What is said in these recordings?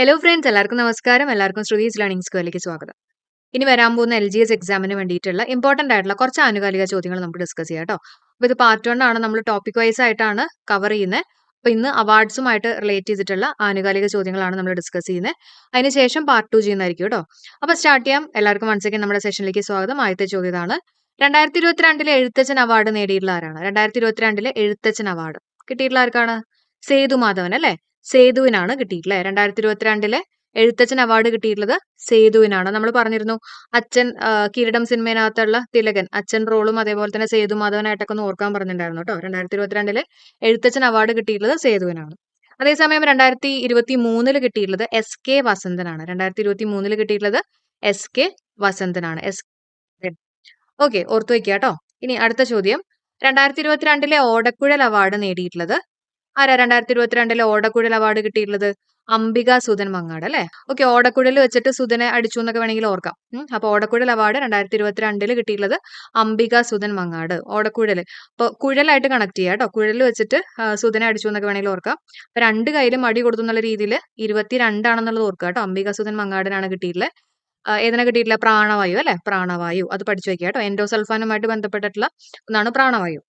Hello friends എല്ലാവർക്കും നമസ്കാരം. എല്ലാവർക്കും ശ്രുതീസ് ലേണിംഗ് സ്കൂളിലേക്ക് സ്വാഗതം. ഇനി വരാൻ പോകുന്ന എൽ ജി എസ് എക്സാമിന് വേണ്ടിയിട്ടുള്ള ഇമ്പോർട്ടന്റ് ആയിട്ടുള്ള കുറച്ച് ആനുകാലിക ചോദ്യങ്ങൾ നമുക്ക് ഡിസ്കസ് ചെയ്യാം കേട്ടോ. അപ്പോൾ ഇത് പാർട്ട് വൺ ആണ്. നമ്മൾ ടോപ്പിക് വൈസ് ആയിട്ടാണ് കവർ ചെയ്യുന്നത്. അപ്പോൾ ഇന്ന് അവാർഡ്സുമായിട്ട് റിലേറ്റ് ചെയ്തിട്ടുള്ള ആനുകാലിക ചോദ്യങ്ങളാണ് നമ്മൾ ഡിസ്കസ് ചെയ്യുന്നത്. അതിനുശേഷം പാർട്ട് ടു ചെയ്യുന്നതായിരിക്കും കേട്ടോ. അപ്പോൾ സ്റ്റാർട്ട് ചെയ്യാം. എല്ലാവർക്കും വൺസ് സെക്കൻഡ് നമ്മുടെ സെഷനിലേക്ക് സ്വാഗതം. ആദ്യത്തെ ചോദ്യം ഇതാണ്. രണ്ടായിരത്തി ഇരുപത്തിരണ്ടിലെ എഴുത്തച്ഛൻ അവാർഡ് നേടിയിട്ടുള്ള ആരാണ്? രണ്ടായിരത്തി ഇരുപത്തിരണ്ടിലെ എഴുത്തച്ഛൻ അവാർഡ് കിട്ടിയിട്ടുള്ള ആർക്കാണ്? സേതു മാധവൻ അല്ലേ? സേതുവിനാണ് കിട്ടിയിട്ടുള്ളത്. രണ്ടായിരത്തി ഇരുപത്തിരണ്ടിലെ എഴുത്തച്ഛൻ അവാർഡ് കിട്ടിയിട്ടുള്ളത് സേതുവിനാണ്. നമ്മൾ പറഞ്ഞിരുന്നു അച്ഛൻ കിരീടം സിനിമയിനകത്തുള്ള തിലകൻ അച്ഛൻ റോളും അതേപോലെ തന്നെ സേതു മാധവനായിട്ടൊക്കെ ഒന്ന് ഓർക്കാൻ പറഞ്ഞിട്ടുണ്ടായിരുന്നു കേട്ടോ. രണ്ടായിരത്തി ഇരുപത്തിരണ്ടിലെ എഴുത്തച്ഛൻ അവാർഡ് കിട്ടിയിട്ടുള്ളത് സേതുവിനാണ്. അതേസമയം രണ്ടായിരത്തി ഇരുപത്തി മൂന്നിൽ കിട്ടിയിട്ടുള്ളത് എസ് കെ വസന്തനാണ്. രണ്ടായിരത്തി ഇരുപത്തി മൂന്നിൽ കിട്ടിയിട്ടുള്ളത് എസ് കെ വസന്തനാണ്. എസ് ഓക്കെ ഓർത്തു വെക്കുക കേട്ടോ. ഇനി അടുത്ത ചോദ്യം. രണ്ടായിരത്തി ഇരുപത്തിരണ്ടിലെ ഓടക്കുഴൽ അവാർഡ് നേടിയിട്ടുള്ളത് ആരാ രണ്ടായിരത്തി ഇരുപത്തിരണ്ടിലെ ഓടക്കുഴൽ അവാർഡ് കിട്ടിയിട്ടുള്ളത്? അംബിക സുധൻ മങ്ങാട് അല്ലെ? ഓക്കെ ഓടക്കുഴൽ വെച്ചിട്ട് സുധനെ അടിച്ചു എന്നൊക്കെ വേണമെങ്കിൽ ഓർക്കാം. അപ്പൊ ഓടക്കുഴൽ അവാർഡ് രണ്ടായിരത്തി ഇരുപത്തിരണ്ടിൽ കിട്ടിയിട്ടുള്ളത് അംബിക സുധൻ മങ്ങാട് ഓടക്കുഴൽ. അപ്പൊ കുഴലായിട്ട് കണക്ട് ചെയ്യുക കേട്ടോ കുഴൽ വെച്ചിട്ട് സുധനെ അടിച്ചു എന്നൊക്കെ വേണമെങ്കിൽ ഓർക്കാം. അപ്പൊ രണ്ട് കയ്യിലും അടി കൊടുത്തു എന്നുള്ള രീതിയിൽ ഇരുപത്തിരണ്ടാണെന്നുള്ളത് ഓർക്കുക കേട്ടോ അംബിക സുധൻ മങ്ങാടിനാണ് കിട്ടിയിട്ടുള്ളത്. ഏതിനെ കിട്ടിയിട്ടില്ല പ്രാണവായു അല്ലെ? പ്രാണവായു. അത് പഠിച്ചു വെക്കുക കേട്ടോ എൻഡോസൾഫാനുമായിട്ട് ബന്ധപ്പെട്ടിട്ടുള്ള ഒന്നാണ് പ്രാണവായു.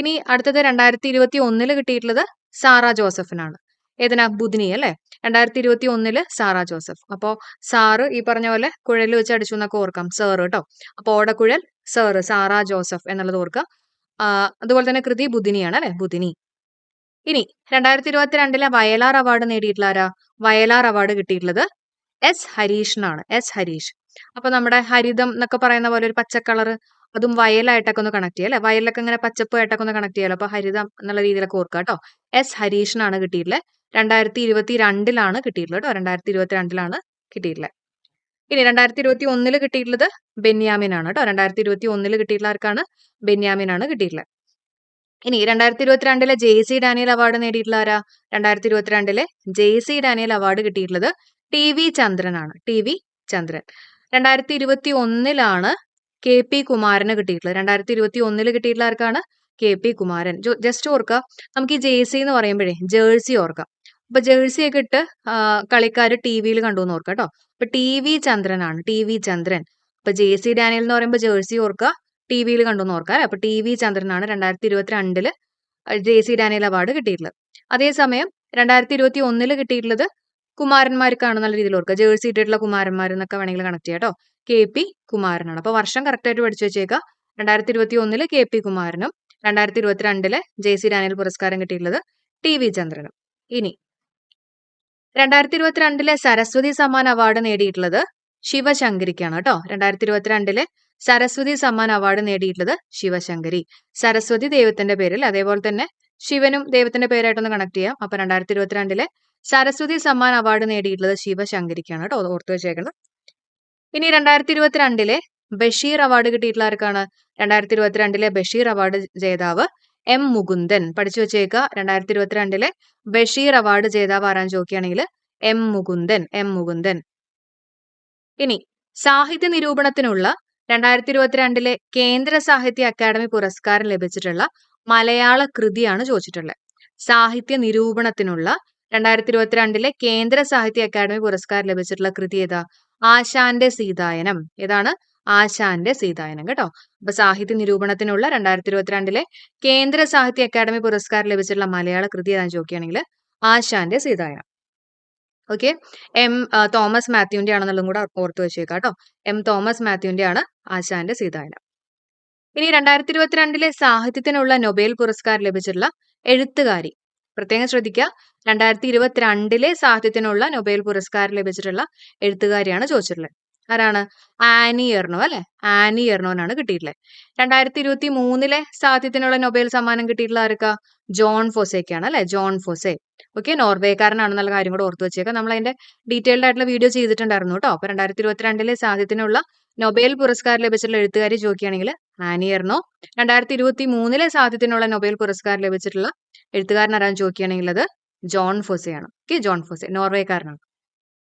ഇനി അടുത്തത് രണ്ടായിരത്തി ഇരുപത്തി ഒന്നിൽ കിട്ടിയിട്ടുള്ളത് സാറ ജോസഫിനാണ്. ഏതിനാ? ബുധിനി അല്ലെ? രണ്ടായിരത്തി ഇരുപത്തി ഒന്നിൽ സാറ ജോസഫ്. അപ്പോ സാറ് ഈ പറഞ്ഞ പോലെ കുഴൽ വെച്ച് അടിച്ചു എന്നൊക്കെ ഓർക്കാം. സാറ് കേട്ടോ അപ്പൊ ഓടക്കുഴൽ സാറ് സാറ ജോസഫ് എന്നുള്ളത് ഓർക്കാം. അതുപോലെ തന്നെ കൃതി ബുധിനിയാണ് അല്ലെ? ബുധിനി. ഇനി രണ്ടായിരത്തി ഇരുപത്തിരണ്ടിലെ വയലാർ അവാർഡ് നേടിയിട്ടുള്ള ആരാ? വയലാർ അവാർഡ് കിട്ടിയിട്ടുള്ളത് എസ് ഹരീഷിനാണ്. എസ് ഹരീഷ്. അപ്പൊ നമ്മുടെ ഹരിതം എന്നൊക്കെ പറയുന്ന പോലെ ഒരു പച്ച കളർ അതും വയലായിട്ടൊക്കെ ഒന്ന് കണക്ട് ചെയ്യാം അല്ലെ? വയലിലൊക്കെ ഇങ്ങനെ പച്ചപ്പായിട്ടൊക്കെ ഒന്ന് കണക്ട് ചെയ്യാലോ? അപ്പൊ ഹരിതം എന്നുള്ള രീതിയിലൊക്കെ ഓർക്കുക കേട്ടോ. എസ് ഹരീഷിനാണ് കിട്ടിയിട്ടുള്ളത്. രണ്ടായിരത്തി ഇരുപത്തി രണ്ടിലാണ് കിട്ടിയിട്ടുള്ളത് കേട്ടോ. രണ്ടായിരത്തി ഇരുപത്തി രണ്ടിലാണ് കിട്ടിയിട്ടുള്ളത്. ഇനി രണ്ടായിരത്തി ഇരുപത്തി ഒന്നിൽ കിട്ടിയിട്ടുള്ളത് ബെന്യാമിനാണ് കേട്ടോ. രണ്ടായിരത്തി ഇരുപത്തി ഒന്നിൽ കിട്ടിയിട്ടുള്ള ആർക്കാണ്? ബെന്യാമിനാണ് കിട്ടിയിട്ടുള്ളത്. ഇനി രണ്ടായിരത്തി ഇരുപത്തിരണ്ടിലെ ജെ സി ഡാനിയൽ അവാർഡ് നേടിയിട്ടുള്ള ആരാ? രണ്ടായിരത്തി ഇരുപത്തിരണ്ടിലെ ജെ സി ഡാനിയൽ അവാർഡ് കിട്ടിയിട്ടുള്ളത് T V ചന്ദ്രനാണ്. T V Chandran. രണ്ടായിരത്തി ഇരുപത്തി ഒന്നിലാണ് കെ പി കുമാരന് കിട്ടിയിട്ടുള്ളത്. രണ്ടായിരത്തി ഇരുപത്തി ഒന്നിൽ കിട്ടിയിട്ടുള്ള ആർക്കാണ്? K P Kumaran. ജസ്റ്റ് ഓർക്കുക നമുക്ക് ഈ ജേഴ്സി എന്ന് പറയുമ്പോഴേ ജേഴ്സി ഓർക്കാം. അപ്പൊ ജേഴ്സി ഒക്കെ ഇട്ട് കളിക്കാർ ടി വിയിൽ കണ്ടു എന്ന് ഓർക്കാം കേട്ടോ. അപ്പൊ T V ചന്ദ്രനാണ്. T V Chandran. അപ്പൊ ജെ സി ഡാനിയൽ എന്ന് പറയുമ്പോൾ ജേഴ്സി ഓർക്കുക ടി വിയിൽ കണ്ടു എന്ന് ഓർക്കാം അപ്പൊ ടി വി ചന്ദ്രനാണ് രണ്ടായിരത്തി ഇരുപത്തിരണ്ടിൽ ജെ സി ഡാനിയൽ അവാർഡ് കിട്ടിയിട്ടുള്ളത്. അതേസമയം രണ്ടായിരത്തി ഇരുപത്തി ഒന്നിൽ കിട്ടിയിട്ടുള്ളത് കുമാരന്മാർക്കാണ് നല്ല രീതിയിൽ ഓർക്കുക ജേഴ്സി ഇട്ടിട്ടുള്ള കുമാരന്മാർ എന്നൊക്കെ വേണമെങ്കിൽ കണക്ട് ചെയ്യാം കേട്ടോ. കെ. പി. കുമാരനാണ്. അപ്പൊ വർഷം കറക്റ്റ് ആയിട്ട് പഠിച്ചു വെച്ചേക്കുക രണ്ടായിരത്തി ഇരുപത്തി ഒന്നിൽ കെ. പി. കുമാരനും രണ്ടായിരത്തി ഇരുപത്തിരണ്ടിലെ ജെ. സി. ഡാനിയൽ പുരസ്കാരം കിട്ടിയിട്ടുള്ളത് ടി. വി. ചന്ദ്രനും. ഇനി രണ്ടായിരത്തി ഇരുപത്തിരണ്ടിലെ സരസ്വതി സമ്മാൻ അവാർഡ് നേടിയിട്ടുള്ളത് ശിവശങ്കരിക്കാണ് കേട്ടോ. രണ്ടായിരത്തി ഇരുപത്തിരണ്ടിലെ സരസ്വതി സമ്മാൻ അവാർഡ് നേടിയിട്ടുള്ളത് ശിവശങ്കരി. സരസ്വതി ദൈവത്തിന്റെ പേരിൽ അതേപോലെ തന്നെ ശിവനും ദൈവത്തിന്റെ പേരായിട്ടൊന്ന് കണക്ട് ചെയ്യാം. അപ്പൊ രണ്ടായിരത്തി ഇരുപത്തിരണ്ടിലെ സരസ്വതി സമ്മാൻ അവാർഡ് നേടിയിട്ടുള്ളത് ശിവശങ്കരിക്കാണ് കേട്ടോ. ഓർത്തു വെച്ചേക്കുന്നത് ഇനി രണ്ടായിരത്തി ഇരുപത്തിരണ്ടിലെ ബഷീർ അവാർഡ് കിട്ടിയിട്ടുള്ള ആർക്കാണ്? രണ്ടായിരത്തി ഇരുപത്തിരണ്ടിലെ ബഷീർ അവാർഡ് ജേതാവ് എം മുകുന്ദൻ. പഠിച്ചു വെച്ചേക്കുക രണ്ടായിരത്തി ഇരുപത്തിരണ്ടിലെ ബഷീർ അവാർഡ് ജേതാവ് ആരാൻ ചോദിക്കുകയാണെങ്കിൽ എം മുകുന്ദൻ എം മുകുന്ദൻ. ഇനി സാഹിത്യ നിരൂപണത്തിനുള്ള രണ്ടായിരത്തി ഇരുപത്തിരണ്ടിലെ കേന്ദ്ര സാഹിത്യ അക്കാദമി പുരസ്കാരം ലഭിച്ചിട്ടുള്ള മലയാള കൃതിയാണ് ചോദിച്ചിട്ടുള്ളത്. സാഹിത്യ നിരൂപണത്തിനുള്ള രണ്ടായിരത്തി ഇരുപത്തിരണ്ടിലെ കേന്ദ്ര സാഹിത്യ അക്കാദമി പുരസ്കാരം ലഭിച്ചിട്ടുള്ള കൃതി ഏതാ? ആശാന്റെ സീതായനം. ഏതാണ്? ആശാന്റെ സീതായനം കേട്ടോ. അപ്പൊ സാഹിത്യ നിരൂപണത്തിനുള്ള രണ്ടായിരത്തി ഇരുപത്തിരണ്ടിലെ കേന്ദ്ര സാഹിത്യ അക്കാദമി പുരസ്കാരം ലഭിച്ചിട്ടുള്ള മലയാള കൃതി ഏതാണെന്ന് ചോദിക്കുകയാണെങ്കിൽ ആശാന്റെ സീതായനം. ഓക്കെ. എം തോമസ് മാത്യുവിന്റെ ആണെന്നുള്ളതും കൂടെ ഓർത്തു വെച്ചേക്കാം കേട്ടോ. എം തോമസ് മാത്യുവിന്റെ ആണ് ആശാന്റെ സീതായനം. ഇനി രണ്ടായിരത്തി ഇരുപത്തിരണ്ടിലെ സാഹിത്യത്തിനുള്ള നൊബേൽ പുരസ്കാരം ലഭിച്ചിട്ടുള്ള എഴുത്തുകാരി പ്രത്യേകം ശ്രദ്ധിക്കുക. രണ്ടായിരത്തി ഇരുപത്തിരണ്ടിലെ സാഹിത്യത്തിനുള്ള നൊബേൽ പുരസ്കാരം ലഭിച്ചിട്ടുള്ള എഴുത്തുകാരിയാണ് ചോദിച്ചിട്ടുള്ളത് ആരാണ്? ആനി എർണോ അല്ലെ? ആനി എർണോനാണ് കിട്ടിയിട്ടുള്ളത്. രണ്ടായിരത്തി ഇരുപത്തി മൂന്നിലെ സാഹിത്യത്തിനുള്ള നൊബേൽ സമ്മാനം കിട്ടിയിട്ടുള്ള ആർക്കാ ജോൺ ഫോസേക്കാണ് അല്ലെ? John Fosse. ഓക്കെ നോർവേക്കാരനാണെന്നുള്ള കാര്യം കൂടെ ഓർത്ത് വെച്ചേക്കാം. നമ്മൾ അതിന്റെ ഡീറ്റെയിൽഡ് ആയിട്ടുള്ള വീഡിയോ ചെയ്തിട്ടുണ്ടായിരുന്നു കേട്ടോ. അപ്പൊ രണ്ടായിരത്തി ഇരുപത്തിരണ്ടിലെ സാഹിത്യത്തിനുള്ള നൊബേൽ പുരസ്കാരം ലഭിച്ചിട്ടുള്ള എഴുത്തുകാരി ചോദിക്കുകയാണെങ്കിൽ എർണോ രണ്ടായിരത്തി ഇരുപത്തി മൂന്നിലെ സാഹിത്യത്തിനുള്ള നൊബേൽ പുരസ്കാരം ലഭിച്ചിട്ടുള്ള എഴുത്തുകാരൻ ആരാന്ന് ചോദിക്കുകയാണെങ്കിൽ അത് ജോൺ ഫോസെയാണ്. ഓക്കെ ജോൺ ഫോസെ നോർവേക്കാരനാണ്.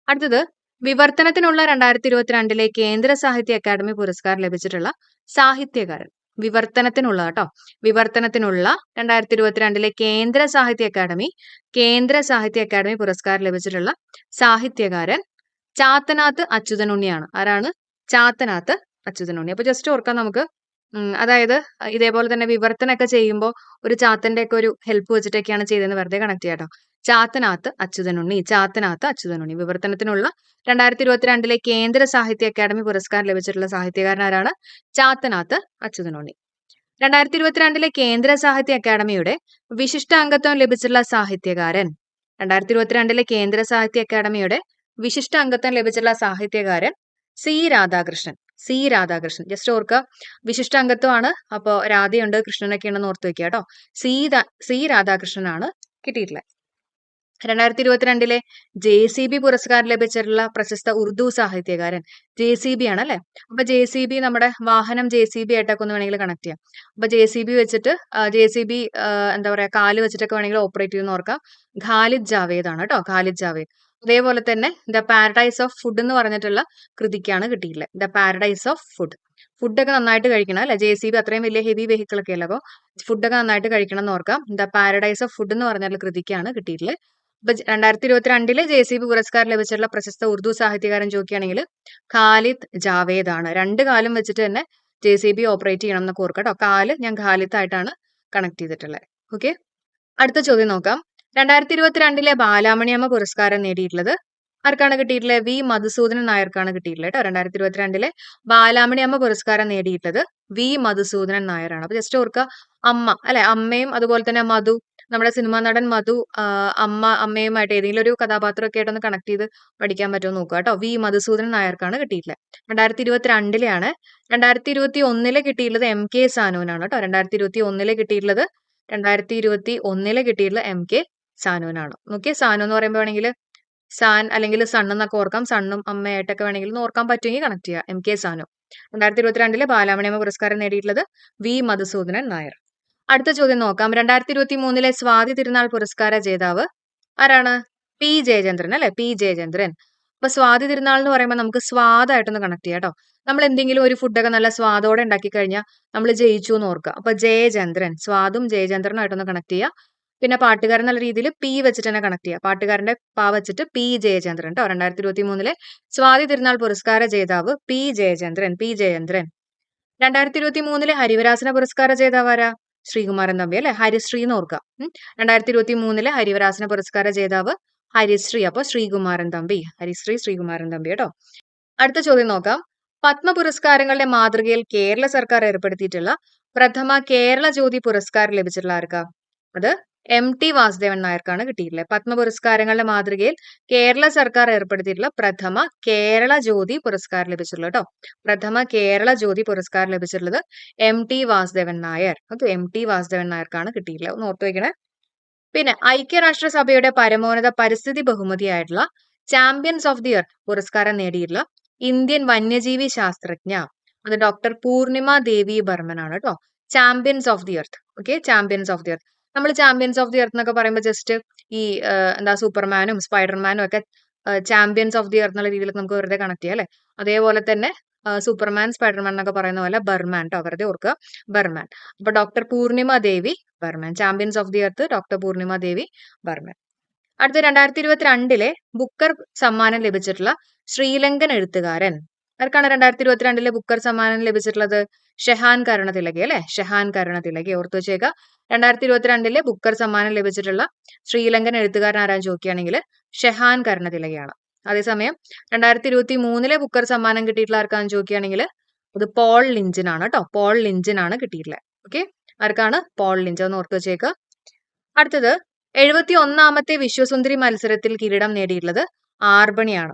അടുത്തത് വിവർത്തനത്തിനുള്ള രണ്ടായിരത്തി ഇരുപത്തിരണ്ടിലെ കേന്ദ്ര സാഹിത്യ അക്കാദമി പുരസ്കാരം ലഭിച്ചിട്ടുള്ള സാഹിത്യകാരൻ. വിവർത്തനത്തിനുള്ള കേട്ടോ. വിവർത്തനത്തിനുള്ള രണ്ടായിരത്തി ഇരുപത്തിരണ്ടിലെ കേന്ദ്ര സാഹിത്യ അക്കാദമി കേന്ദ്ര സാഹിത്യ അക്കാദമി പുരസ്കാരം ലഭിച്ചിട്ടുള്ള സാഹിത്യകാരൻ ചാത്തനാത്ത് അച്യുതനുണ്ണിയാണ്. ആരാണ്? ചാത്തനാത്ത് അച്യുതനുണ്ണി അപ്പൊ ജസ്റ്റ് ഓർക്കാം നമുക്ക്. അതായത് ഇതേപോലെ തന്നെ വിവർത്തനമൊക്കെ ചെയ്യുമ്പോൾ ഒരു ചാത്തന്റെ ഒക്കെ ഒരു ഹെൽപ്പ് വെച്ചിട്ടൊക്കെയാണ് ചെയ്തതെന്ന് വെറുതെ കണക്ട് ചെയ്യാട്ടോ. ചാത്തനാത്ത് അച്യുതനുണ്ണി ചാത്തനാത്ത് അച്യുതനുണ്ണി. വിവർത്തനത്തിനുള്ള രണ്ടായിരത്തി ഇരുപത്തിരണ്ടിലെ കേന്ദ്ര സാഹിത്യ അക്കാദമി പുരസ്കാരം ലഭിച്ചിട്ടുള്ള സാഹിത്യകാരൻ ആരാണ് ചാത്തനാത്ത് അച്യുതനുണ്ണി. രണ്ടായിരത്തി ഇരുപത്തിരണ്ടിലെ കേന്ദ്ര സാഹിത്യ അക്കാദമിയുടെ വിശിഷ്ട അംഗത്വം ലഭിച്ചിട്ടുള്ള സാഹിത്യകാരൻ രണ്ടായിരത്തി ഇരുപത്തിരണ്ടിലെ കേന്ദ്ര സാഹിത്യ അക്കാദമിയുടെ വിശിഷ്ട അംഗത്വം ലഭിച്ചിട്ടുള്ള സാഹിത്യകാരൻ C. Radhakrishnan. C Radhakrishnan. Just ഓർക്കുക വിശിഷ്ട അംഗത്വമാണ് അപ്പോൾ രാധയുണ്ട് കൃഷ്ണനൊക്കെ ഉണ്ടെന്ന് ഓർത്ത് വെക്കുക കേട്ടോ. സി സി രാധാകൃഷ്ണനാണ് കിട്ടിയിട്ടുള്ളത്. രണ്ടായിരത്തി ഇരുപത്തിരണ്ടിലെ ജെ സി ബി പുരസ്കാരം ലഭിച്ചിട്ടുള്ള പ്രശസ്ത ഉറുദു സാഹിത്യകാരൻ ജെ സി ബി ആണ് അല്ലെ? അപ്പൊ ജെ സി ബി നമ്മുടെ വാഹനം ജെ സി ബി ആയിട്ടൊക്കെ ഒന്ന് വേണമെങ്കിൽ കണക്ട് ചെയ്യാം. അപ്പൊ ജെ സി ബി വെച്ചിട്ട് ജെ സി ബി എന്താ പറയാ കാൽ വെച്ചിട്ടൊക്കെ വേണമെങ്കിൽ ഓപ്പറേറ്റ് ചെയ്യുന്ന ഓർക്കാം. ഖാലിദ് ജാവേദ് ആണ് കേട്ടോ ഖാലിദ് ജാവേദ്. അതേപോലെ തന്നെ ദ പാരഡൈസ് ഓഫ് ഫുഡ് എന്ന് പറഞ്ഞിട്ടുള്ള കൃതിക്കാണ് കിട്ടിയിട്ടുള്ളത്. The paradise of food. ഫുഡൊക്കെ നന്നായിട്ട് കഴിക്കണം അല്ലെ? ജെ സി ബി അത്രയും വലിയ ഹെവി വെഹിക്കിൾ ഒക്കെ അല്ല? അപ്പോൾ ഫുഡൊക്കെ നന്നായിട്ട് കഴിക്കണം എന്ന് ഓർക്കാം. ദ പാരഡൈസ് ഓഫ് ഫുഡ് എന്ന് പറഞ്ഞിട്ടുള്ള കൃതിക്കാണ് കിട്ടിയിട്ടുള്ളത്. ഇപ്പൊ രണ്ടായിരത്തി ഇരുപത്തിരണ്ടിൽ ജെ സി ബി പുരസ്കാരം ലഭിച്ചിട്ടുള്ള പ്രശസ്ത ഉറുദു സാഹിത്യകാരൻ ചോദിക്കുകയാണെങ്കിൽ ഖാലിദ് ജാവേദ് ആണ് രണ്ട് കാലം വെച്ചിട്ട് തന്നെ ജെ സി ബി ഓപ്പറേറ്റ് ചെയ്യണം എന്നൊക്കെ ഓർക്കാം കേട്ടോ. കാൽ ഞാൻ ഖാലിദ് ആയിട്ടാണ് കണക്ട് ചെയ്തിട്ടുള്ളത്. ഓക്കെ അടുത്ത ചോദ്യം നോക്കാം. രണ്ടായിരത്തി ഇരുപത്തിരണ്ടിലെ ബാലാമണിയമ്മ പുരസ്കാരം നേടിയിട്ടുള്ളത് ആർക്കാണ് കിട്ടിയിട്ടുള്ളത്? വി. മധുസൂദനൻ നായർക്കാണ് കിട്ടിയിട്ടുള്ളത് കേട്ടോ. രണ്ടായിരത്തി ഇരുപത്തിരണ്ടിലെ ബാലാമണിയമ്മ പുരസ്കാരം നേടിയിട്ടുള്ളത് വി. മധുസൂദനൻ നായരാണ്. അപ്പൊ ജസ്റ്റ് ഓർക്കുക അമ്മ അല്ലെ? അമ്മയും അതുപോലെ തന്നെ മധു നമ്മുടെ സിനിമാ നടൻ മധു അമ്മ അമ്മയുമായിട്ട് ഏതെങ്കിലും ഒരു കഥാപാത്രമൊക്കെ ആയിട്ടൊന്ന് കണക്ട് ചെയ്ത് പഠിക്കാൻ പറ്റുമോ നോക്കുക കേട്ടോ. വി. മധുസൂദനൻ നായർക്കാണ് കിട്ടിയിട്ടുള്ളത്. രണ്ടായിരത്തി ഇരുപത്തിരണ്ടിലെയാണ് രണ്ടായിരത്തി ഇരുപത്തി ഒന്നിലെ കിട്ടിയിട്ടുള്ളത് എം. കെ. സാനുവിനാണ് കേട്ടോ. രണ്ടായിരത്തി ഇരുപത്തി ഒന്നിലെ കിട്ടിയിട്ടുള്ളത് രണ്ടായിരത്തി ഇരുപത്തി ഒന്നിലെ കിട്ടിയിട്ടുള്ള എം. കെ. സാനുവിനാണ്. നോക്കിയ സാനു എന്ന് പറയുമ്പോൾ വേണമെങ്കിൽ സാൻ അല്ലെങ്കിൽ സൺ എന്നൊക്കെ ഓർക്കാം. സണ്ണും അമ്മയായിട്ടൊക്കെ വേണമെങ്കിൽ ഓർക്കാൻ പറ്റുമെങ്കിൽ കണക്ട് ചെയ്യാം. M K Sanu. രണ്ടായിരത്തി ഇരുപത്തിരണ്ടിലെ ബാലാമണിയമ്മ പുരസ്കാരം നേടിയിട്ടുള്ളത് വി മധുസൂദനൻ നായർ. അടുത്ത ചോദ്യം നോക്കാം. രണ്ടായിരത്തി ഇരുപത്തി മൂന്നിലെ സ്വാതി തിരുനാൾ പുരസ്കാര ജേതാവ് ആരാണ്? പി ജയചന്ദ്രൻ അല്ലെ? പി ജയചന്ദ്രൻ. അപ്പൊ സ്വാതി തിരുനാൾ എന്ന് പറയുമ്പോൾ നമുക്ക് സ്വാദായിട്ടൊന്ന് കണക്ട് ചെയ്യാം കേട്ടോ. നമ്മൾ എന്തെങ്കിലും ഒരു ഫുഡൊക്കെ നല്ല സ്വാദോടെ ഉണ്ടാക്കി കഴിഞ്ഞാൽ നമ്മൾ ജയിച്ചു എന്ന് ഓർക്കുക. അപ്പൊ ജയചന്ദ്രൻ സ്വാദും ജയചന്ദ്രനുമായിട്ടൊന്ന് കണക്ട് ചെയ്യുക പിന്നെ പാട്ടുകാരൻ എന്നുള്ള രീതിയിൽ പി വെച്ചിട്ട് തന്നെ കണക്ട് ചെയ്യുക പാട്ടുകാരന്റെ പാ വെച്ചിട്ട് പി ജയചന്ദ്രൻ കേട്ടോ രണ്ടായിരത്തി ഇരുപത്തി മൂന്നിലെ സ്വാതി തിരുനാൾ പുരസ്കാര ജേതാവ് പി ജയചന്ദ്രൻ പി ജയചന്ദ്രൻ. രണ്ടായിരത്തി ഇരുപത്തി മൂന്നിലെ ഹരിവരാസന പുരസ്കാര ജേതാവ് ആരാ? ശ്രീകുമാരൻ തമ്പി അല്ലെ? ഹരിശ്രീ എന്ന് ഓർക്കുക. രണ്ടായിരത്തി ഇരുപത്തി മൂന്നിലെ ഹരിവരാസന പുരസ്കാര ജേതാവ് ഹരിശ്രീ. അപ്പൊ ശ്രീകുമാരൻ തമ്പി. ഹരിശ്രീ ശ്രീകുമാരൻ തമ്പി കേട്ടോ അടുത്ത ചോദ്യം നോക്കാം. പത്മ പുരസ്കാരങ്ങളുടെ മാതൃകയിൽ കേരള സർക്കാർ ഏർപ്പെടുത്തിയിട്ടുള്ള പ്രഥമ കേരള ജ്യോതി പുരസ്കാരം ലഭിച്ചിട്ടുള്ള ആർക്കാ? അത് എം ടി വാസുദേവൻ നായർക്കാണ് കിട്ടിയിട്ടുള്ളത്. പത്മ പുരസ്കാരങ്ങളുടെ മാതൃകയിൽ കേരള സർക്കാർ ഏർപ്പെടുത്തിയിട്ടുള്ള പ്രഥമ കേരള ജ്യോതി പുരസ്കാരം ലഭിച്ചിട്ടുള്ളത് കേട്ടോ പ്രഥമ കേരള ജ്യോതി പുരസ്കാരം ലഭിച്ചിട്ടുള്ളത് M T Vasudevan Nair. Okay M T Vasudevan നായർക്കാണ് കിട്ടിയിട്ടുള്ളത്. ഒന്ന് ഓർത്തു വയ്ക്കണേ പിന്നെ ഐക്യരാഷ്ട്രസഭയുടെ പരമോന്നത പരിസ്ഥിതി ബഹുമതിയായിട്ടുള്ള ചാമ്പ്യൻസ് ഓഫ് ദി എർത്ത് പുരസ്കാരം നേടിയിട്ടുള്ള ഇന്ത്യൻ വന്യജീവി ശാസ്ത്രജ്ഞ. അത് ഡോക്ടർ പൂർണിമ ദേവി ബർമനാണ് കേട്ടോ champions of the earth okay champions of the earth നമ്മൾ ചാമ്പ്യൻസ് ഓഫ് ദി എർത്ത് എന്നൊക്കെ പറയുമ്പോൾ ജസ്റ്റ് ഈ എന്താ സൂപ്പർമാനും സ്പൈഡർമാനും ഒക്കെ ചാമ്പ്യൻസ് ഓഫ് ദി എർത്ത് എന്നുള്ള രീതിയിൽ നമുക്ക് വെറുതെ കണക്ട് ചെയ്യാം അല്ലെ? അതേപോലെ തന്നെ സൂപ്പർമാൻ സ്പൈഡർമാൻ എന്നൊക്കെ പറയുന്ന പോലെ ബർമാൻ കേട്ടോ വെറുതെ ഓർക്കുക. ബർമാൻ അപ്പൊ doctor Purnima Devi Barman champions of the earth doctor Purnima Devi Barman അടുത്ത രണ്ടായിരത്തി ഇരുപത്തിരണ്ടിലെ ബുക്കർ സമ്മാനം ലഭിച്ചിട്ടുള്ള ശ്രീലങ്കൻ എഴുത്തുകാരൻ. ആർക്കാണ് രണ്ടായിരത്തി ഇരുപത്തിരണ്ടിലെ ബുക്കർ സമ്മാനം ലഭിച്ചിട്ടുള്ളത്? ഷെഹാൻ കരുണതിലകി അല്ലെ? ഷെഹാൻ കരുണതിലകി ഓർത്തു വെച്ചേക്കുക രണ്ടായിരത്തി ഇരുപത്തിരണ്ടിലെ ബുക്കർ സമ്മാനം ലഭിച്ചിട്ടുള്ള ശ്രീലങ്കൻ എഴുത്തുകാരൻ ആരാൻ ചോദിക്കുകയാണെങ്കിൽ ഷെഹാൻ കരുണതിലകയാണ് അതേസമയം രണ്ടായിരത്തി ഇരുപത്തി മൂന്നിലെ ബുക്കർ സമ്മാനം കിട്ടിയിട്ടുള്ള ആർക്കാന്ന് ചോദിക്കുകയാണെങ്കിൽ അത് പോൾ ലിഞ്ചിൻ ആണ് കേട്ടോ. പോൾ ലിഞ്ചിൻ ആണ് കിട്ടിയിട്ടുള്ളത്. ഓക്കെ? ആർക്കാണ്? Paul Lynch. എന്ന് ഓർത്ത് വെച്ചേക്കുക അടുത്തത് എഴുപത്തി ഒന്നാമത്തെ വിശ്വസുന്ദരി മത്സരത്തിൽ കിരീടം നേടിയിട്ടുള്ളത് ആർബണിയാണ്.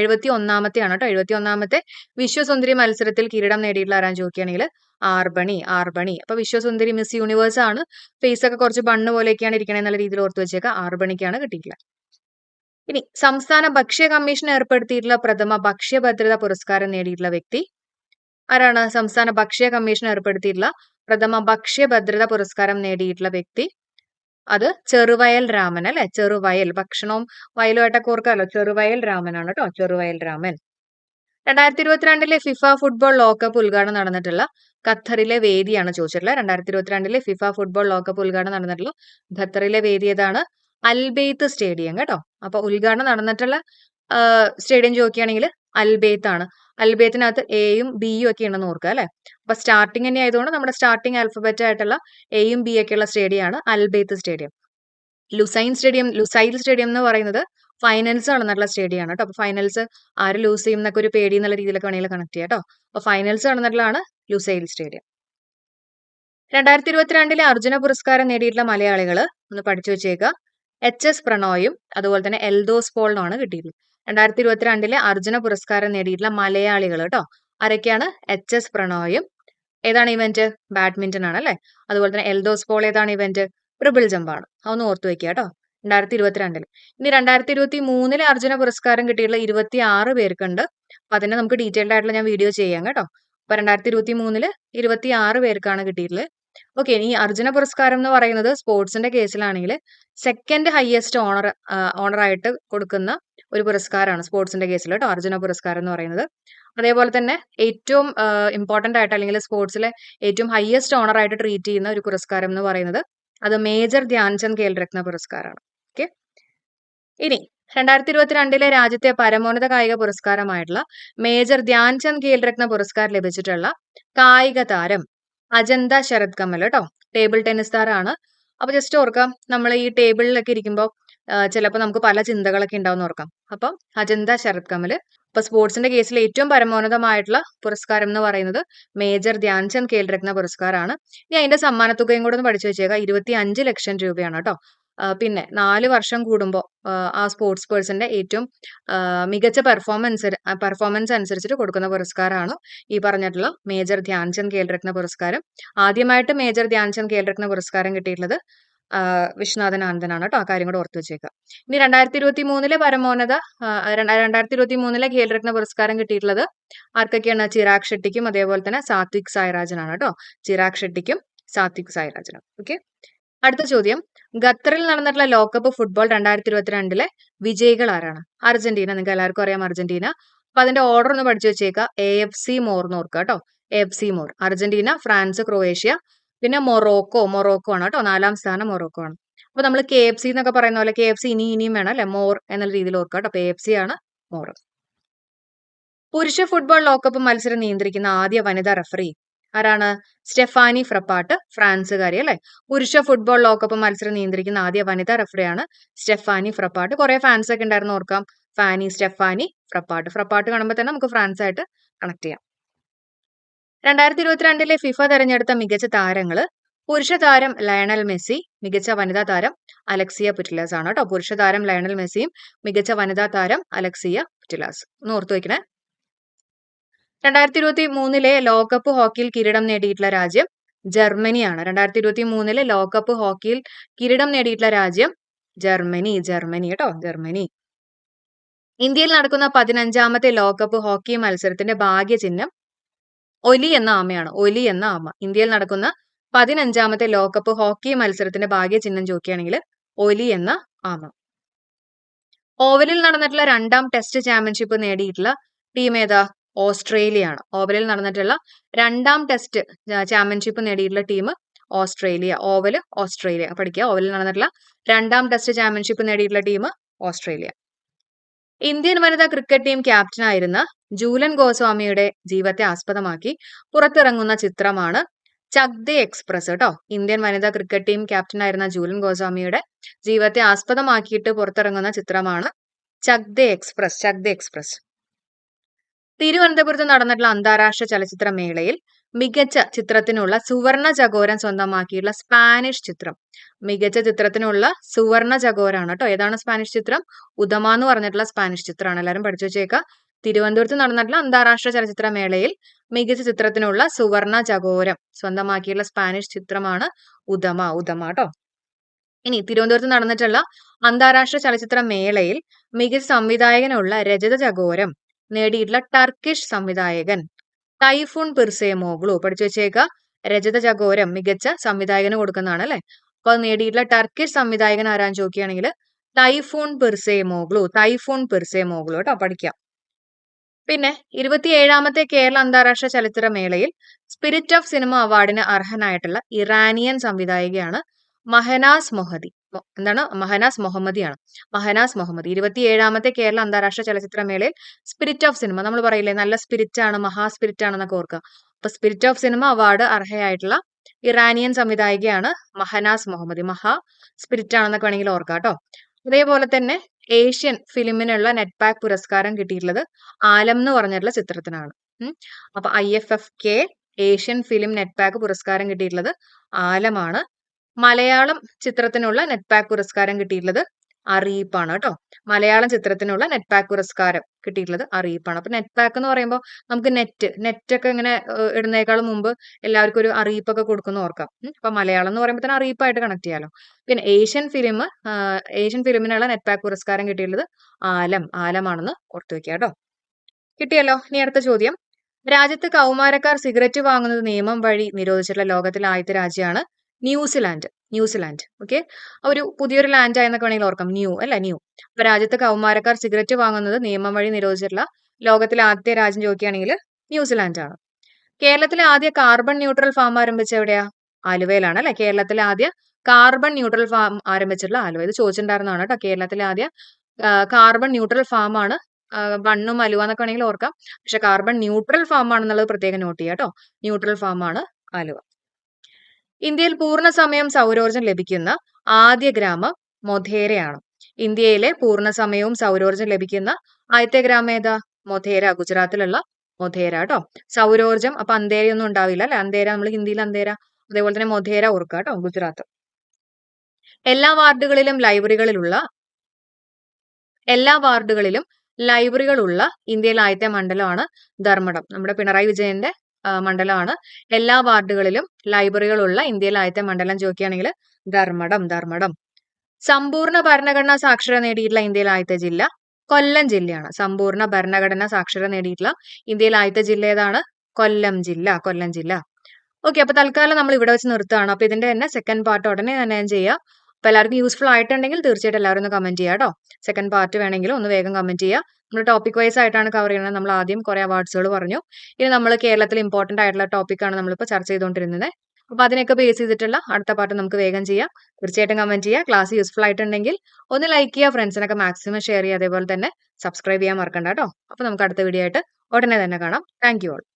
എഴുപത്തി ഒന്നാമത്തെ ആണ് കേട്ടോ എഴുപത്തി ഒന്നാമത്തെ വിശ്വസുന്ദരി മത്സരത്തിൽ കിരീടം നേടിയിട്ടുള്ള ആരാൻ ചോദിക്കുകയാണെങ്കിൽ ആർബണി ആർബണി. അപ്പൊ വിശ്വസുന്ദരി മിസ് യൂണിവേഴ്സ് ആണ്. ഫേസ് ഒക്കെ കുറച്ച് ബണ്ണ് പോലെയൊക്കെയാണ് ഇരിക്കണേ എന്നുള്ള രീതിയിൽ ഓർത്ത് വെച്ചേക്കുക ആർബണിക്കാണ് കിട്ടിയിട്ടുള്ളത് ഇനി സംസ്ഥാന ഭക്ഷ്യ കമ്മീഷൻ ഏർപ്പെടുത്തിയിട്ടുള്ള പ്രഥമ ഭക്ഷ്യഭദ്രത പുരസ്കാരം നേടിയിട്ടുള്ള വ്യക്തി ആരാണ്? സംസ്ഥാന ഭക്ഷ്യ കമ്മീഷൻ ഏർപ്പെടുത്തിയിട്ടുള്ള പ്രഥമ ഭക്ഷ്യഭദ്രത പുരസ്കാരം നേടിയിട്ടുള്ള വ്യക്തി അത് ചെറുവയൽ രാമൻ അല്ലെ? ചെറുവയൽ. ഭക്ഷണവും വയലുമായിട്ടൊക്കെ ഓർക്കാമല്ലോ ചെറുവയൽ രാമനാണ് കേട്ടോ ചെറുവയൽ രാമൻ. രണ്ടായിരത്തി ഇരുപത്തിരണ്ടിലെ ഫിഫ ഫുട്ബോൾ ലോകകപ്പ് ഉദ്ഘാടനം നടന്നിട്ടുള്ള ഖത്തറിലെ വേദിയാണ് ചോദിച്ചിട്ടുള്ളത്. രണ്ടായിരത്തി ഇരുപത്തിരണ്ടിലെ ഫിഫ ഫുട്ബോൾ ലോകകപ്പ് ഉദ്ഘാടനം നടന്നിട്ടുള്ള ഖത്തറിലെ വേദി ഏതാണ്? അൽബെയ്ത്ത് സ്റ്റേഡിയം കേട്ടോ. അപ്പൊ ഉദ്ഘാടനം നടന്നിട്ടുള്ള സ്റ്റേഡിയം ചോദിക്കുകയാണെങ്കിൽ അൽബെയ്ത്ത് ആണ്. അൽബേത്തിനകത്ത് എയും ബിയും ഒക്കെ ഉണ്ടെന്ന് ഓർക്കുക അല്ലെ? അപ്പൊ സ്റ്റാർട്ടിങ് തന്നെ ആയതുകൊണ്ട് നമ്മുടെ സ്റ്റാർട്ടിങ് ആൽഫബറ്റ് ആയിട്ടുള്ള എയും ബി ഒക്കെ ഉള്ള സ്റ്റേഡിയം ആണ് Al Bayt stadium Lusail stadium Lusail stadium എന്ന് പറയുന്നത് ഫൈനൽസ് നടന്നിട്ടുള്ള സ്റ്റേഡിയം ആണ് കേട്ടോ. അപ്പൊ ഫൈനൽസ് ആര് ലൂസ് ചെയ്യും എന്നൊക്കെ ഒരു പേടി എന്നുള്ള രീതിയിലൊക്കെ വേണമെങ്കിൽ കണക്ട് ചെയ്യാം കേട്ടോ. അപ്പൊ ഫൈനൽസ് നടന്നിട്ടുള്ളതാണ് ലുസൈൽ സ്റ്റേഡിയം രണ്ടായിരത്തി ഇരുപത്തിരണ്ടിലെ അർജുന പുരസ്കാരം നേടിയിട്ടുള്ള മലയാളികൾ ഒന്ന് പഠിച്ചു വെച്ചേക്കുക എച്ച് എസ് പ്രണോയും അതുപോലെ തന്നെ എൽദോസ് പോളിനുമാണ് കിട്ടിയിട്ടുള്ളത്. രണ്ടായിരത്തി ഇരുപത്തിരണ്ടിലെ അർജുന പുരസ്കാരം നേടിയിട്ടുള്ള മലയാളികൾ കേട്ടോ ആരൊക്കെയാണ്? എച്ച് എസ് പ്രണോയും. ഏതാണ് ഇവന്റ് ബാഡ്മിന്റൺ ആണ് അല്ലെ? അതുപോലെ തന്നെ എൽദോസ് പോൾ ഏതാണ് ഇവന്റ് ട്രിപ്പിൾ ജമ്പാണ് അതൊന്ന് ഓർത്തു വെക്കുക കേട്ടോ രണ്ടായിരത്തി ഇരുപത്തിരണ്ടിൽ ഇനി രണ്ടായിരത്തി ഇരുപത്തി മൂന്നിലെ അർജുന പുരസ്കാരം കിട്ടിയിട്ടുള്ള ഇരുപത്തി ആറ് പേർക്കുണ്ട്. അപ്പൊ അതിനെ നമുക്ക് ഡീറ്റെയിൽഡ് ആയിട്ടുള്ള ഞാൻ വീഡിയോ ചെയ്യാം കേട്ടോ. അപ്പൊ രണ്ടായിരത്തി ഇരുപത്തി മൂന്നിൽ ഇരുപത്തി ആറ് പേർക്കാണ് കിട്ടിയിട്ടുള്ളത്. ഓക്കെ ഈ അർജുന പുരസ്കാരം എന്ന് പറയുന്നത് സ്പോർട്സിന്റെ കേസിലാണെങ്കിൽ സെക്കൻഡ് ഹയസ്റ്റ് ഓണർ ഓണറായിട്ട് കൊടുക്കുന്ന ഒരു പുരസ്കാരമാണ് സ്പോർട്സിന്റെ കേസിൽ കേട്ടോ അർജുന പുരസ്കാരം എന്ന് പറയുന്നത്. അതേപോലെ തന്നെ ഏറ്റവും ഇമ്പോർട്ടന്റ് ആയിട്ട് അല്ലെങ്കിൽ സ്പോർട്സിലെ ഏറ്റവും ഹയസ്റ്റ് ഓണർ ആയിട്ട് ട്രീറ്റ് ചെയ്യുന്ന ഒരു പുരസ്കാരം എന്ന് പറയുന്നത് അത് മേജർ ധ്യാൻചന്ദ് ഖേൽരത്ന പുരസ്കാരമാണ്. ഓക്കെ. ഇനി രണ്ടായിരത്തി ഇരുപത്തിരണ്ടിലെ രാജ്യത്തെ പരമോന്നത കായിക പുരസ്കാരമായിട്ടുള്ള മേജർ ധ്യാൻചന്ദ് ഖേൽരത്ന പുരസ്കാരം ലഭിച്ചിട്ടുള്ള കായിക താരം അജന്ത ശരത് കമൽ കേട്ടോ ടേബിൾ ടെന്നീസ് താരാണ്. അപ്പൊ ജസ്റ്റ് ഓർക്കാം നമ്മൾ ഈ ടേബിളിലൊക്കെ ഇരിക്കുമ്പോൾ ചിലപ്പോൾ നമുക്ക് പല ചിന്തകളൊക്കെ ഉണ്ടാവും ഓർക്കാം. അപ്പം അജന്ത ശരത് കമൽ. ഇപ്പൊ സ്പോർട്സിന്റെ കേസിൽ ഏറ്റവും പരമോന്നതമായിട്ടുള്ള പുരസ്കാരം എന്ന് പറയുന്നത് മേജർ ധ്യാൻചന്ദ് ഖേൽരത്ന പുരസ്കാരമാണ് ഇനി അതിന്റെ സമ്മാനത്തുകയും കൂടെ ഒന്ന് പഠിച്ചു വെച്ചേക്കാം. ഇരുപത്തി അഞ്ച് ലക്ഷം രൂപയാണ് കേട്ടോ പിന്നെ നാല് വർഷം കൂടുമ്പോൾ ആ സ്പോർട്സ് പേഴ്സന്റെ ഏറ്റവും മികച്ച പെർഫോമൻസ് പെർഫോമൻസ് അനുസരിച്ചിട്ട് കൊടുക്കുന്ന പുരസ്കാരമാണ് ഈ പറഞ്ഞിട്ടുള്ള മേജർ ധ്യാൻചന്ദ് ഖേൽരത്ന പുരസ്കാരം. ആദ്യമായിട്ട് മേജർ ധ്യാൻചന്ദ് ഖേൽരത്ന പുരസ്കാരം കിട്ടിയിട്ടുള്ളത് വിശ്വനാഥൻ ആനന്ദനാണ് കേട്ടോ ആ കാര്യം കൂടെ ഓർത്ത് വെച്ചേക്കുക ഇനി രണ്ടായിരത്തി ഇരുപത്തി മൂന്നിലെ പരമോന്നത രണ്ടായിരത്തി ഇരുപത്തി മൂന്നിലെ ഖേൽരത്ന പുരസ്കാരം കിട്ടിയിട്ടുള്ളത് ആർക്കൊക്കെയാണ് ചിരാഗ് ഷെട്ടിക്കും അതേപോലെ തന്നെ സാത്വിക് സായ്രാജനാണ് കേട്ടോ ചിരാഗ് ഷെട്ടിക്കും സാത്വിക് സായ്രാജനും. ഓക്കെ? അടുത്ത ചോദ്യം. ഖത്തറിൽ നടന്നിട്ടുള്ള ലോകകപ്പ് ഫുട്ബോൾ രണ്ടായിരത്തി ഇരുപത്തിരണ്ടിലെ വിജയികൾ ആരാണ്? അർജന്റീന നിങ്ങൾക്ക് എല്ലാവർക്കും അറിയാം അർജന്റീന. അപ്പൊ അതിന്റെ ഓർഡർ ഒന്ന് പഠിച്ചു വെച്ചേക്കുക എ എഫ് സി മോർ എന്ന് ഓർക്കുക കേട്ടോ. A F C more. Argentina France Croatia പിന്നെ മൊറോക്കോ. മൊറോക്കോ ആണ് കേട്ടോ. നാലാം സ്ഥാനം മൊറോക്കോ ആണ്. അപ്പൊ നമ്മൾ കെ എഫ് സി എന്നൊക്കെ പറയുന്ന പോലെ കെ എഫ് സി ഇനി ഇനിയും വേണം അല്ലെ? മോർ എന്നുള്ള രീതിയിൽ ഓർക്കുക കേട്ടോ. അപ്പൊ എ എഫ് സി ആണ് മോർ. പുരുഷ ഫുട്ബോൾ ലോകകപ്പ് മത്സരം നിയന്ത്രിക്കുന്ന ആദ്യ വനിതാ റഫറി ആരാണ്? സ്റ്റെഫാനി ഫ്രപ്പാട്ട് ഫ്രാൻസുകാരി അല്ലെ? പുരുഷ ഫുട്ബോൾ ലോകകപ്പ് മത്സരം നിയന്ത്രിക്കുന്ന ആദ്യ വനിതാ റഫറിയാണ് സ്റ്റെഫാനി ഫ്രപ്പാട്ട്. കുറെ ഫാൻസ് ഒക്കെ ഉണ്ടായിരുന്നു ഓർക്കാം. ഫാനി സ്റ്റെഫാനി ഫ്രപ്പാട്ട്. ഫ്രപ്പാട്ട് കാണുമ്പോൾ തന്നെ നമുക്ക് ഫ്രാൻസ് ആയിട്ട് കണക്ട് ചെയ്യാം. രണ്ടായിരത്തി ഇരുപത്തിരണ്ടിലെ ഫിഫ തെരഞ്ഞെടുത്ത മികച്ച താരങ്ങൾ പുരുഷ താരം ലയണൽ മെസ്സി മികച്ച വനിതാ താരം അലക്സിയ പുറ്റിലാസ് ആണ് കേട്ടോ. പുരുഷ താരം ലയണൽ മെസ്സിയും മികച്ച വനിതാ താരം അലക്സിയ പുറ്റിലാസ്. ഒന്ന് ഓർത്തു വെക്കണേ. രണ്ടായിരത്തി ഇരുപത്തി മൂന്നിലെ ലോകകപ്പ് ഹോക്കിയിൽ കിരീടം നേടിയിട്ടുള്ള രാജ്യം ജർമ്മനിയാണ്. രണ്ടായിരത്തി ഇരുപത്തി മൂന്നിലെ ലോകകപ്പ് ഹോക്കിയിൽ കിരീടം നേടിയിട്ടുള്ള രാജ്യം ജർമ്മനി ജർമ്മനി കേട്ടോ ജർമ്മനി. ഇന്ത്യയിൽ നടക്കുന്ന പതിനഞ്ചാമത്തെ ലോകകപ്പ് ഹോക്കി മത്സരത്തിന്റെ ഭാഗ്യചിഹ്നം ഒലി എന്ന ആമയാണ്. ഒലി എന്ന ആമ. ഇന്ത്യയിൽ നടക്കുന്ന പതിനഞ്ചാമത്തെ ലോകകപ്പ് ഹോക്കി മത്സരത്തിന്റെ ഭാഗ്യചിഹ്നം ചോദിക്കുകയാണെങ്കിൽ ഒലി എന്ന ആമ. ഓവലിൽ നടന്നിട്ടുള്ള രണ്ടാം ടെസ്റ്റ് ചാമ്പ്യൻഷിപ്പ് നേടിയിട്ടുള്ള ടീം ഏതാ? ഓസ്ട്രേലിയ ആണ് ഓവലിൽ നടന്നിട്ടുള്ള രണ്ടാം ടെസ്റ്റ് ചാമ്പ്യൻഷിപ്പ് നേടിയിട്ടുള്ള ടീം ഓസ്ട്രേലിയ. Oval Australia. പഠിക്കുക ഓവലിൽ നടന്നിട്ടുള്ള രണ്ടാം ടെസ്റ്റ് ചാമ്പ്യൻഷിപ്പ് നേടിയിട്ടുള്ള ടീം ഓസ്ട്രേലിയ. ഇന്ത്യൻ വനിതാ ക്രിക്കറ്റ് ടീം ക്യാപ്റ്റനായിരുന്ന ജൂലൻ ഗോസ്വാമിയുടെ ജീവിതത്തെ ആസ്പദമാക്കി പുറത്തിറങ്ങുന്ന ചിത്രമാണ് ചക്തി എക്സ്പ്രസ് കേട്ടോ. ഇന്ത്യൻ വനിതാ ക്രിക്കറ്റ് ടീം ക്യാപ്റ്റനായിരുന്ന ജൂലൻ ഗോസ്വാമിയുടെ ജീവിതത്തെ ആസ്പദമാക്കിയിട്ട് പുറത്തിറങ്ങുന്ന ചിത്രമാണ് ചക്തി എക്സ്പ്രസ്. ചക്തി എക്സ്പ്രസ്. തിരുവനന്തപുരത്ത് നടന്നിട്ടുള്ള അന്താരാഷ്ട്ര ചലച്ചിത്ര മേളയിൽ മികച്ച ചിത്രത്തിനുള്ള സുവർണ ചകോരം സ്വന്തമാക്കിയിട്ടുള്ള സ്പാനിഷ് ചിത്രം. മികച്ച ചിത്രത്തിനുള്ള സുവർണ ചകോരാണ് കേട്ടോ. ഏതാണ് സ്പാനിഷ് ചിത്രം? ഉദമ എന്ന് പറഞ്ഞിട്ടുള്ള സ്പാനിഷ് ചിത്രമാണ്. എല്ലാവരും പഠിച്ചു വെച്ചേക്കാം. തിരുവനന്തപുരത്ത് നടന്നിട്ടുള്ള അന്താരാഷ്ട്ര ചലച്ചിത്ര മേളയിൽ മികച്ച ചിത്രത്തിനുള്ള സുവർണ ചകോരം സ്വന്തമാക്കിയിട്ടുള്ള സ്പാനിഷ് ചിത്രമാണ് ഉദമ. ഉദമ കേട്ടോ. ഇനി തിരുവനന്തപുരത്ത് നടന്നിട്ടുള്ള അന്താരാഷ്ട്ര ചലച്ചിത്ര മേളയിൽ മികച്ച സംവിധായകനുള്ള രജത ചകോരം നേടിയിട്ടുള്ള ടർക്കിഷ് സംവിധായകൻ. ടൈഫൂൺ പിർസേമോഗ്ലു പഠിച്ചു വെച്ചേക്ക. രജത ചകോരം മികച്ച സംവിധായകന് കൊടുക്കുന്നതാണ് അല്ലെ? അപ്പൊ നേടിയിട്ടുള്ള ടർക്കിഷ് സംവിധായകൻ ആരാന്ന് ചോദിക്കുകയാണെങ്കിൽ ടൈഫൂൺ പിർസേമോഗ്ലു ടൈഫൂൺ പിർസേമോഗ്ലു കേട്ടോ പഠിക്കാം. പിന്നെ ഇരുപത്തിയേഴാമത്തെ കേരള അന്താരാഷ്ട്ര ചലച്ചിത്രമേളയിൽ സ്പിരിറ്റ് ഓഫ് സിനിമ അവാർഡിന് അർഹനായിട്ടുള്ള ഇറാനിയൻ സംവിധായികയാണ് മഹനാസ് മൊഹദി എന്താണ്? മഹനാസ് മുഹമ്മദിയാണ്. മഹനാസ് മുഹമ്മദ്. ഇരുപത്തിയേഴാമത്തെ കേരള അന്താരാഷ്ട്ര ചലച്ചിത്രമേളയിൽ സ്പിരിറ്റ് ഓഫ് സിനിമ നമ്മൾ പറയില്ലേ? നല്ല സ്പിരിറ്റ് ആണ് മഹാ സ്പിരിറ്റ് ആണെന്നൊക്കെ ഓർക്കുക. അപ്പൊ സ്പിരിറ്റ് ഓഫ് സിനിമ അവാർഡ് അർഹയായിട്ടുള്ള ഇറാനിയൻ സംവിധായികയാണ് മഹനാസ് മുഹമ്മദി. മഹാ സ്പിരിറ്റ് ആണെന്നൊക്കെ വേണമെങ്കിൽ ഓർക്കാം കേട്ടോ. അതേപോലെ തന്നെ ഏഷ്യൻ ഫിലിമിനുള്ള നെറ്റ് പാക്ക് പുരസ്കാരം കിട്ടിയിട്ടുള്ളത് ആലം എന്ന് പറഞ്ഞിട്ടുള്ള ചിത്രത്തിനാണ്. അപ്പൊ I F F K Asian film NETPAC പുരസ്കാരം കിട്ടിയിട്ടുള്ളത് ആലമാണ്. മലയാളം ചിത്രത്തിനുള്ള നെറ്റ് പാക്ക് പുരസ്കാരം കിട്ടിയിട്ടുള്ളത് അറിയിപ്പാണ് കേട്ടോ. മലയാളം ചിത്രത്തിനുള്ള നെറ്റ് പാക്ക് പുരസ്കാരം കിട്ടിയിട്ടുള്ളത് അറിയിപ്പാണ്. അപ്പൊ നെറ്റ് പാക്ക് എന്ന് പറയുമ്പോൾ നമുക്ക് നെറ്റ് നെറ്റ് ഒക്കെ ഇങ്ങനെ ഇടുന്നേക്കാളും മുമ്പ് എല്ലാവർക്കും ഒരു അറിയിപ്പൊക്കെ കൊടുക്കുന്ന ഓർക്കാം. അപ്പൊ മലയാളം എന്ന് പറയുമ്പോൾ തന്നെ അറിയിപ്പായിട്ട് കണക്ട് ചെയ്യാലോ. പിന്നെ ഏഷ്യൻ ഫിലിം ഏഷ്യൻ ഫിലിമിനുള്ള നെറ്റ് പാക്ക് പുരസ്കാരം കിട്ടിയിട്ടുള്ളത് ആലം ആലമാണെന്ന് ഓർത്തു വെക്കുക കേട്ടോ. കിട്ടിയല്ലോ? ഇനി അടുത്ത ചോദ്യം. രാജ്യത്ത് കൗമാരക്കാർ സിഗരറ്റ് വാങ്ങുന്നത് നിയമം വഴി നിരോധിച്ചിട്ടുള്ള ലോകത്തിലെ ആദ്യത്തെ രാജ്യമാണ് ന്യൂസിലാൻഡ് ന്യൂസിലാൻഡ് ഓക്കെ ഒരു പുതിയൊരു ലാൻഡ് ആയെന്നൊക്കെ വേണമെങ്കിൽ ഓർക്കാം. ന്യൂ അല്ല? ന്യൂ. അപ്പൊ രാജ്യത്ത് കൗമാരക്കാർ സിഗരറ്റ് വാങ്ങുന്നത് നിയമം വഴി നിരോധിച്ചിട്ടുള്ള ലോകത്തിലെ ആദ്യ രാജ്യം ചോദിക്കുകയാണെങ്കിൽ ന്യൂസിലാൻഡ് ആണ്. കേരളത്തിലെ ആദ്യ കാർബൺ ന്യൂട്രൽ ഫാം ആരംഭിച്ച എവിടെയാ? ആലുവയിലാണ് അല്ലെ? കേരളത്തിലെ ആദ്യ കാർബൺ ന്യൂട്രൽ ഫാം ആരംഭിച്ചിട്ടുള്ള ആലുവ. ഇത് ചോദിച്ചിട്ടുണ്ടായിരുന്നതാണ് കേട്ടോ. കേരളത്തിലെ ആദ്യ കാർബൺ ന്യൂട്രൽ ഫാം ആണ്. വണ്ണും അലുവ എന്നൊക്കെ വേണമെങ്കിൽ ഓർക്കാം. പക്ഷെ കാർബൺ ന്യൂട്രൽ ഫാം ആണെന്നുള്ളത് പ്രത്യേകം നോട്ട് ചെയ്യാം കേട്ടോ. ന്യൂട്രൽ ഫാം ആണ് ആലുവ. ഇന്ത്യയിൽ പൂർണ സമയം സൗരോർജം ലഭിക്കുന്ന ആദ്യ ഗ്രാമം മൊധേരയാണ്. ഇന്ത്യയിലെ പൂർണ സമയവും സൗരോർജം ലഭിക്കുന്ന ആദ്യത്തെ ഗ്രാമം ഏതാ? മൊധേര ഗുജറാത്തിലുള്ള മൊധേര കേട്ടോ സൗരോർജം അപ്പൊ അന്തേരയൊന്നും ഉണ്ടാവില്ല അല്ലെ? അന്തേര നമ്മൾ ഹിന്ദിയിൽ അന്തേര അതേപോലെ തന്നെ മൊധേര ഓർക്കുക കേട്ടോ ഗുജറാത്ത്. എല്ലാ വാർഡുകളിലും ലൈബ്രറികളിലുള്ള എല്ലാ വാർഡുകളിലും ലൈബ്രറികളുള്ള ഇന്ത്യയിലെ ആദ്യത്തെ മണ്ഡലമാണ് ധർമ്മടം. നമ്മുടെ പിണറായി വിജയന്റെ മണ്ഡലമാണ്. എല്ലാ വാർഡുകളിലും ലൈബ്രറികളുള്ള ഇന്ത്യയിലെ ആദ്യത്തെ മണ്ഡലം ചോദിക്കുകയാണെങ്കിൽ ധർമ്മടം ധർമ്മടം. സമ്പൂർണ ഭരണഘടനാ സാക്ഷരത നേടിയിട്ടുള്ള ഇന്ത്യയിലെ ആദ്യത്തെ ജില്ല കൊല്ലം ജില്ലയാണ്. സമ്പൂർണ ഭരണഘടനാ സാക്ഷരത നേടിയിട്ടുള്ള ഇന്ത്യയിലെ ആദ്യത്തെ ജില്ല ഏതാണ്? കൊല്ലം ജില്ല കൊല്ലം ജില്ല. ഓക്കെ അപ്പൊ തൽക്കാലം നമ്മൾ ഇവിടെ വെച്ച് നിർത്തുകയാണ്. അപ്പൊ ഇതിന്റെ തന്നെ സെക്കൻഡ് പാർട്ട് ഉടനെ തന്നെ ഞാൻ ചെയ്യാം. അപ്പൊ എല്ലാവർക്കും യൂസ്ഫുൾ ആയിട്ടുണ്ടെങ്കിൽ തീർച്ചയായിട്ടും എല്ലാവരും ഒന്ന് കമന്റ് ചെയ്യാം കേട്ടോ സെക്കൻഡ് പാർട്ട് വേണമെങ്കിൽ ഒന്ന് വേഗം കമന്റ് ചെയ്യുക നമ്മൾ ടോപ്പിക് വൈസ് ആയിട്ടാണ് കവർ ചെയ്യുന്നത്. നമ്മൾ ആദ്യം കുറേ അവാർഡ്സുകൾ പറഞ്ഞു. ഇനി നമ്മൾ കേരളത്തിൽ ഇമ്പോർട്ടന്റ് ആയിട്ടുള്ള ടോപ്പിക്കാണ് നമ്മളിപ്പോൾ ചർച്ച ചെയ്തുകൊണ്ടിരുന്നത് അപ്പോൾ അതിനൊക്കെ ബേസ് ചെയ്തിട്ടുള്ള അടുത്ത പാർട്ട് നമുക്ക് വേഗം ചെയ്യാം. തീർച്ചയായിട്ടും കമന്റ് ചെയ്യുക ക്ലാസ് യൂസ്ഫുൾ ആയിട്ടുണ്ടെങ്കിൽ ഒന്ന് ലൈക്ക് ചെയ്യുക. ഫ്രണ്ട്സിനൊക്കെ മാക്സിമം ഷെയർ ചെയ്യുക. അതേപോലെ തന്നെ സബ്സ്ക്രൈബ് ചെയ്യാൻ മറക്കണ്ട കേട്ടോ. അപ്പൊ നമുക്ക് അടുത്ത വീഡിയോ ആയിട്ട് ഉടനെ തന്നെ കാണാം. Thank you all